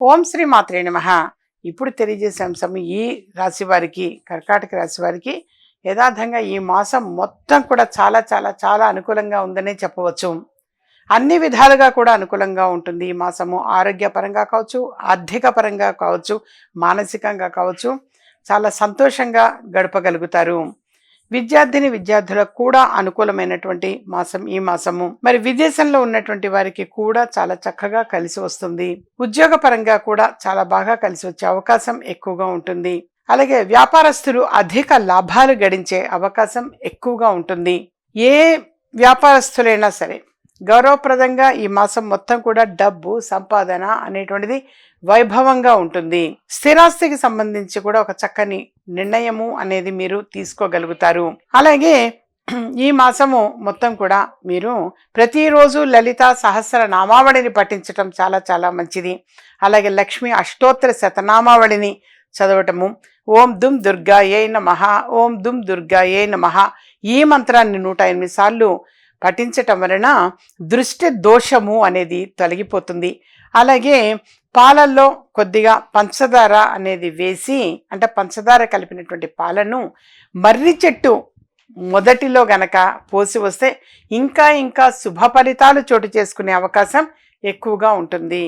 ఓం శ్రీ మాత్రే నమ. ఇప్పుడు తెలియజేసే అంశం ఈ రాశి వారికి కర్కాటక రాశి వారికి యథార్థంగా ఈ మాసం మొత్తం కూడా చాలా చాలా చాలా అనుకూలంగా ఉందనే చెప్పవచ్చు. అన్ని విధాలుగా కూడా అనుకూలంగా ఉంటుంది ఈ మాసము. ఆరోగ్యపరంగా కావచ్చు ఆర్థిక పరంగా కావచ్చు మానసికంగా కావచ్చు చాలా సంతోషంగా గడపగలుగుతారు. విద్యార్థిని విద్యార్థులకు కూడా అనుకూలమైనటువంటి మాసం ఈ మాసము. మరి విదేశంలో ఉన్నటువంటి వారికి కూడా చాలా చక్కగా కలిసి వస్తుంది. ఉద్యోగ పరంగా కూడా చాలా బాగా కలిసి వచ్చే అవకాశం ఎక్కువగా ఉంటుంది. అలాగే వ్యాపారస్తులు అధిక లాభాలు గడించే అవకాశం ఎక్కువగా ఉంటుంది. ఏ వ్యాపారస్తులైనా సరే గౌరవప్రదంగా ఈ మాసం మొత్తం కూడా డబ్బు సంపాదన అనేటువంటిది వైభవంగా ఉంటుంది. స్థిరాస్తికి సంబంధించి కూడా ఒక చక్కని నిర్ణయము అనేది మీరు తీసుకోగలుగుతారు. అలాగే ఈ మాసము మొత్తం కూడా మీరు ప్రతిరోజు లలిత సహస్ర నామావళిని పఠించటం చాలా చాలా మంచిది. అలాగే లక్ష్మి అష్టోత్తర శతనామావళిని చదవటము. ఓం దుమ్ దుర్గా ఏ నమః ఓం దుమ్ దుర్గా ఏ నమః ఈ మంత్రాన్ని నూట ఎనిమిది సార్లు పఠించటం వలన దృష్టి దోషము అనేది తొలగిపోతుంది. అలాగే పాలల్లో కొద్దిగా పంచదార అనేది వేసి అంటే పంచదార కలిపినటువంటి పాలను మర్రి చెట్టు మొదటిలో గనక పోసి వస్తే ఇంకా ఇంకా శుభ ఫలితాలు చోటు చేసుకునే అవకాశం ఎక్కువగా ఉంటుంది.